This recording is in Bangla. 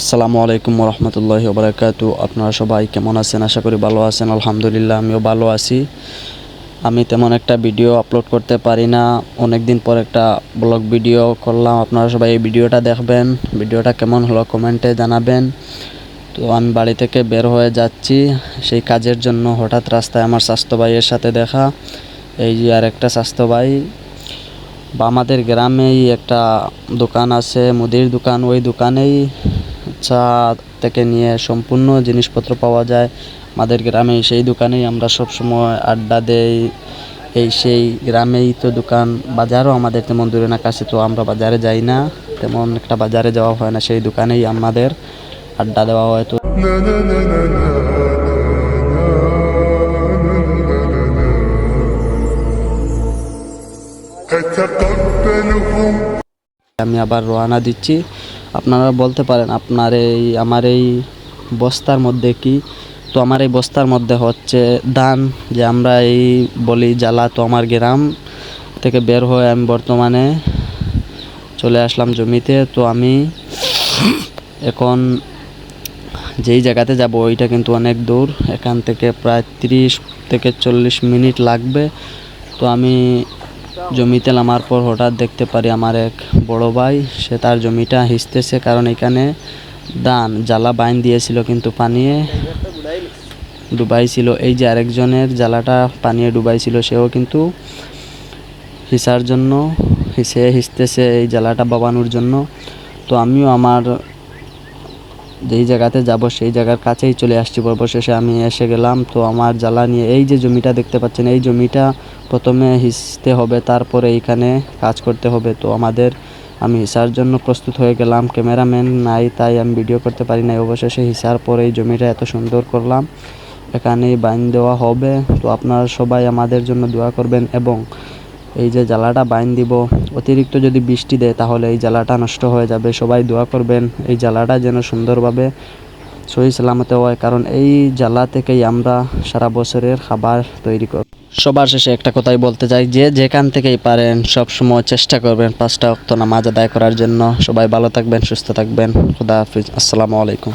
আসসালামু আলাইকুম রহমতুল্লাহ বারাকাতু আপনারা সবাই কেমন আছেন? আশা করি ভালো আছেন। আলহামদুলিল্লাহ, আমিও ভালো আছি। আমি তেমন একটা ভিডিও আপলোড করতে পারি না। অনেক দিন পর একটা ব্লগ ভিডিও করলাম। আপনারা সবাই এই ভিডিওটা দেখবেন। ভিডিওটা কেমন হলো কমেন্টে জানাবেন। তো আমি বাড়ি থেকে বের হয়ে যাচ্ছি। সেই কাজের জন্য হঠাৎ রাস্তায় আমার স্বাস্থ্য ভাইয়ের সাথে দেখা। এই যে আর একটা স্বাস্থ্য ভাই। বা আমাদের গ্রামেই একটা দোকান আছে, মুদির দোকান। ওই দোকানেই বাচ্চা থেকে নিয়ে সম্পূর্ণ জিনিসপত্র পাওয়া যায়। আমাদের গ্রামে সেই দোকানেই আমরা সবসময় আড্ডা দেই। এই সেই গ্রামেই তো দোকান, বাজারও আমাদের তেমন দূরে না, কাছে তো আমরা বাজারে যাই না। তেমন একটা বাজারে যাওয়া হয় না, সেই দোকানেই আমাদের আড্ডা দেওয়া হয় তো। আমি আবার রোয়ানা দিচ্ছি। আপনারা বলতে পারেন আপনার এই, আমার এই বস্তার মধ্যে কি? তো আমার এই বস্তার মধ্যে হচ্ছে ধান, যে আমরা এই বলি জ্বালা তো আমার গ্রাম থেকে বের হয়ে আমি বর্তমানে চলে আসলাম জমিতে। তো আমি এখন যেই জায়গাতে যাব ওইটা কিন্তু অনেক দূর, এখান থেকে প্রায় তিরিশ থেকে চল্লিশ মিনিট লাগবে। তো আমি জমিতে নামার পর হঠাৎ দেখতে পারি আমার এক বড় ভাই, সে তার জমিটা হিসতেছে কারণ এখানে দান জ্বালা বাইন দিয়েছিল কিন্তু পানিয়ে ডুবাই ছিল এই যে আরেকজনের জ্বালাটা পানিয়ে ডুবাইছিল, সেও কিন্তু হিসার জন্য হিসে হিসতেছে এই জ্বালাটা বাবানোর জন্য। তো আমিও আমার যেই জায়গাতে যাব, সেই জায়গার কাছেই চলে আসছি। অবশেষে আমি এসে গেলাম, তো আমার জ্বালা নিয়ে এই যে জমিটা দেখতে পাচ্ছেন, এই জমিটা প্রথমে হিসতে হবে, তারপরে এইখানে কাজ করতে হবে। তো আমাদের, আমি হিসার জন্য প্রস্তুত হয়ে গেলাম। ক্যামেরাম্যান নাই, তাই আমি ভিডিও করতে পারি নাই। অবশেষে হিসার পরে এই জমিটা এত সুন্দর করলাম। এখানেই বাইন দেওয়া হবে। তো আপনারা সবাই আমাদের জন্য দোয়া করবেন এবং এই যে জ্বালাটা বাইন দিব, অতিরিক্ত যদি বৃষ্টি দেয় তাহলে এই জ্বালাটা নষ্ট হয়ে যাবে। সবাই দোয়া করবেন, এই জ্বালাটা যেন সুন্দরভাবে সহি সালামতে হয়, কারণ এই জ্বালা থেকেই আমরা সারা বছরের খাবার তৈরি করি। সবার শেষে একটা কথাই বলতে চাই, যে যেখান থেকেই পারেন, সব সময় চেষ্টা করবেন পাঁচটা অক্ত নামাজ আদায় করার জন্য। সবাই ভালো থাকবেন, সুস্থ থাকবেন। খুদা হাফিজ। আসসালামু আলাইকুম।